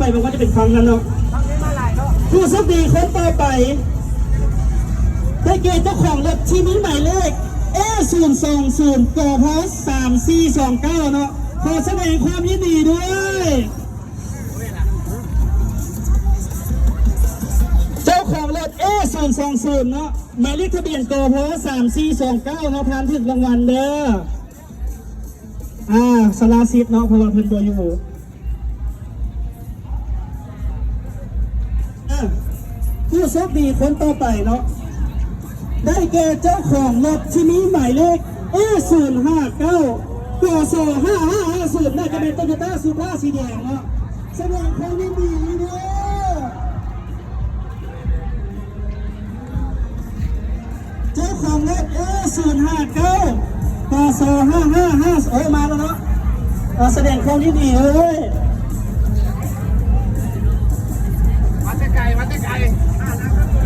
ไปบอกว่าจะเป็นครั้งนั้นเนาะผู้โชคดีคนต่อไป ได้เกณฑ์เจ้าของรถที่นี้หมายเลขเอศูนย์สองศูนย์กพสามสี่สองเก้าเนาะขอแสดงความยินดีด้วยเจ้าของรถเอศูนย์สองศูนย์เนาะหมายเลขทะเบียนกพสามสี่สองเก้าเนาะทานถึงรางวัลเด้ออ่าสลาซิดเนาะเพราะว่าเพิ่นตัวอยู่ ผู้โชคดีคนต่อไปเนาะได้แก่เจ้าของรถที่มีหมายเลข A 0 5 9กส5 5 5 0น่าจะเป็นโตโยต้าซูปราสีแดงเนาะแสดงความยินดีด้วยเจ้าของรถ A 0 5 9กส5 5 5โอ้ยมาแล้วเนาะแสดงความยินดีเลย ไป